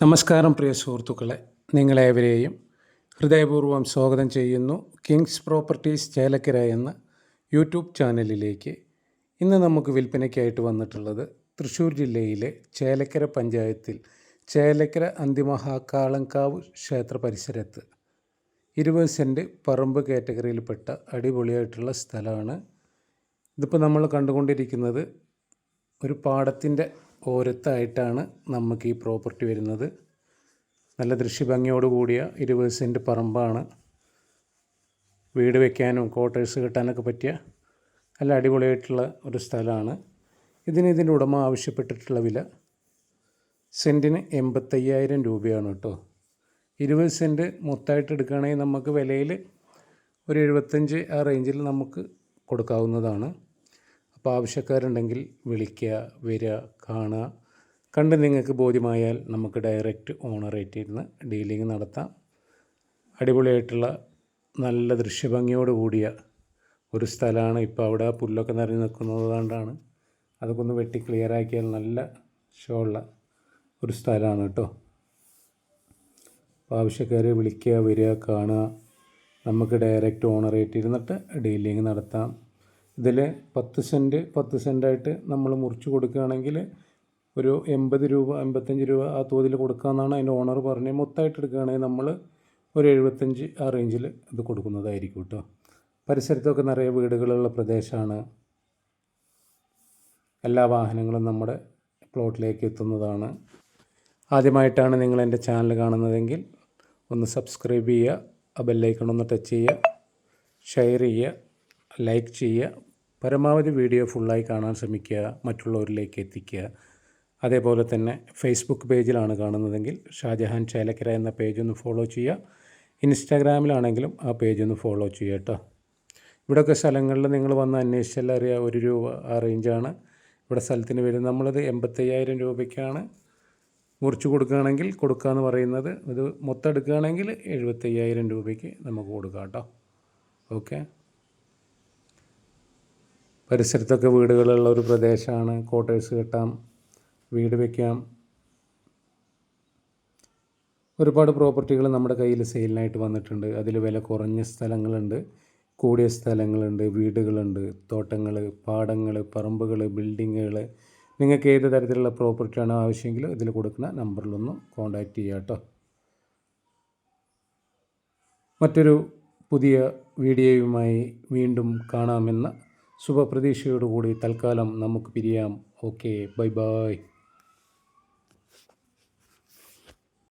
നമസ്കാരം പ്രിയ സുഹൃത്തുക്കളെ. നിങ്ങളേവരെയും ഹൃദയപൂർവം സ്വാഗതം ചെയ്യുന്നു കിങ്സ് പ്രോപ്പർട്ടീസ് ചേലക്കര എന്ന യൂട്യൂബ് ചാനലിലേക്ക്. ഇന്ന് നമുക്ക് വിൽപ്പനയ്ക്കായിട്ട് വന്നിട്ടുള്ളത് തൃശ്ശൂർ ജില്ലയിലെ ചേലക്കര പഞ്ചായത്തിൽ ചേലക്കര അന്തിമഹാക്കാളങ്കാവ് ക്ഷേത്ര പരിസരത്ത് ഇരുപത് സെന്റ് പറമ്പ് കാറ്റഗറിയിൽപ്പെട്ട അടിപൊളിയായിട്ടുള്ള സ്ഥലമാണ്. ഇതിപ്പോൾ നമ്മൾ കണ്ടുകൊണ്ടിരിക്കുന്നത് ഒരു പാടത്തിന്റെ ഓരത്തായിട്ടാണ് നമുക്ക് ഈ പ്രോപ്പർട്ടി വരുന്നത്. നല്ല ദൃശ്യഭംഗിയോട് കൂടിയ ഇരുപത് സെന്റ് പറമ്പാണ്. വീട് വെക്കാനും ക്വാർട്ടേഴ്സ് കിട്ടാനൊക്കെ പറ്റിയ നല്ല അടിപൊളിയായിട്ടുള്ള ഒരു സ്ഥലമാണ്. ഇതിന് ഇതിന്റെ ഉടമ ആവശ്യപ്പെട്ടിട്ടുള്ള വില സെന്റിന് എൺപത്തയ്യായിരം രൂപയാണ് കേട്ടോ. ഇരുപത് സെന്റ് മൊത്തമായിട്ട് എടുക്കുകയാണെങ്കിൽ നമുക്ക് വിലയിൽ ഒരു എഴുപത്തഞ്ച് ആ റേഞ്ചിൽ നമുക്ക് കൊടുക്കാവുന്നതാണ്. അപ്പോൾ ആവശ്യക്കാരുണ്ടെങ്കിൽ വിളിക്കുക വരിക കാണുക. കണ്ട് നിങ്ങൾക്ക് ബോധ്യമായാൽ നമുക്ക് ഡയറക്റ്റ് ഓണറേറ്റ് ഇരുന്ന് ഡീലിംഗ് നടത്താം. അടിപൊളിയായിട്ടുള്ള നല്ല ദൃശ്യഭംഗിയോട് കൂടിയ ഒരു സ്ഥലമാണ് ഇപ്പോൾ അവിടെ പുല്ലൊക്കെ നിറഞ്ഞു നിൽക്കുന്നത് കൊണ്ടാണ്. അതൊക്കെ ഒന്ന് വെട്ടി ക്ലിയർ ആക്കിയാൽ നല്ല ഷോ ഉള്ള ഒരു സ്ഥലമാണ് കേട്ടോ. അപ്പോൾ ആവശ്യക്കാരെ വിളിക്കുക വരിക കാണുക. നമുക്ക് ഡയറക്റ്റ് ഓണറേറ്റ് ഇരുന്നിട്ട് ഡീലിംഗ് നടത്താം. ഇതിൽ പത്ത് സെന്റ് പത്ത് സെന്റായിട്ട് നമ്മൾ മുറിച്ച് കൊടുക്കുകയാണെങ്കിൽ ഒരു എൺപത് രൂപ എൺപത്തഞ്ച് രൂപ ആ തോതിൽ കൊടുക്കാമെന്നാണ് അതിന്റെ ഓണർ പറഞ്ഞത്. മൊത്തമായിട്ട് എടുക്കുകയാണെങ്കിൽ നമ്മൾ ഒരു എഴുപത്തഞ്ച് ആ റേഞ്ചിൽ ഇത് കൊടുക്കുന്നതായിരിക്കും കേട്ടോ. പരിസരത്തൊക്കെ നിറയെ വീടുകളുള്ള പ്രദേശമാണ് എല്ലാ വാഹനങ്ങളും നമ്മുടെ പ്ലോട്ടിലേക്ക് എത്തുന്നതാണ്. ആദ്യമായിട്ടാണ് നിങ്ങൾ എന്റെ ചാനൽ കാണുന്നതെങ്കിൽ ഒന്ന് സബ്സ്ക്രൈബ് ചെയ്യുക ആ ബെല്ലൈക്കൺ ഒന്ന് ടച്ച് ചെയ്യുക ഷെയർ ചെയ്യുക ലൈക്ക് ചെയ്യുക പരമാവധി വീഡിയോ ഫുള്ളായി കാണാൻ ശ്രമിക്കുക മറ്റുള്ളവരിലേക്ക് എത്തിക്കുക. അതേപോലെ തന്നെ ഫേസ്ബുക്ക് പേജിലാണ് കാണുന്നതെങ്കിൽ ഷാജഹാൻ ചേലക്കര എന്ന പേജ് ഒന്ന് ഫോളോ ചെയ്യുക. ഇൻസ്റ്റാഗ്രാമിലാണെങ്കിലും ആ പേജ് ഒന്ന് ഫോളോ ചെയ്യുക കേട്ടോ. ഇവിടെയൊക്കെ സ്ഥലങ്ങളിൽ നിങ്ങൾ വന്ന് അന്വേഷിച്ചാൽ അറിയാം ഒരു രൂപ ആ റേഞ്ചാണ് ഇവിടെ സ്ഥലത്തിന് വരുന്നത് നമ്മളത് എൺപത്തയ്യായിരം രൂപയ്ക്കാണ്. മുറിച്ച് കൊടുക്കുകയാണെങ്കിൽ കൊടുക്കുക എന്ന് പറയുന്നത്. ഇത് മൊത്തം എടുക്കുകയാണെങ്കിൽ എഴുപത്തയ്യായിരം രൂപയ്ക്ക് നമുക്ക് കൊടുക്കാം കേട്ടോ. ഓക്കെ പരിസരത്തൊക്കെ വീടുകളുള്ള ഒരു പ്രദേശമാണ്. ക്വാർട്ടേഴ്സ് കെട്ടാം വീട് വയ്ക്കാം ഒരുപാട് പ്രോപ്പർട്ടികൾ നമ്മുടെ കയ്യിൽ സെയിലിനായിട്ട് വന്നിട്ടുണ്ട്. അതിൽ വില കുറഞ്ഞ സ്ഥലങ്ങളുണ്ട്. കൂടിയ സ്ഥലങ്ങളുണ്ട് വീടുകളുണ്ട് തോട്ടങ്ങൾ പാടങ്ങൾ പറമ്പുകൾ ബിൽഡിങ്ങുകൾ നിങ്ങൾക്ക് ഏത് തരത്തിലുള്ള പ്രോപ്പർട്ടിയാണ് ആവശ്യമെങ്കിൽ ഇതിൽ കൊടുക്കുന്ന നമ്പറിലൊന്നും കോൺടാക്റ്റ് ചെയ്യുക കേട്ടോ. മറ്റൊരു പുതിയ വീഡിയോയുമായി വീണ്ടും കാണാമെന്ന ശുഭപ്രതീക്ഷയോടുകൂടി തൽക്കാലം നമുക്ക് പിരിയാം. Okay bye bye.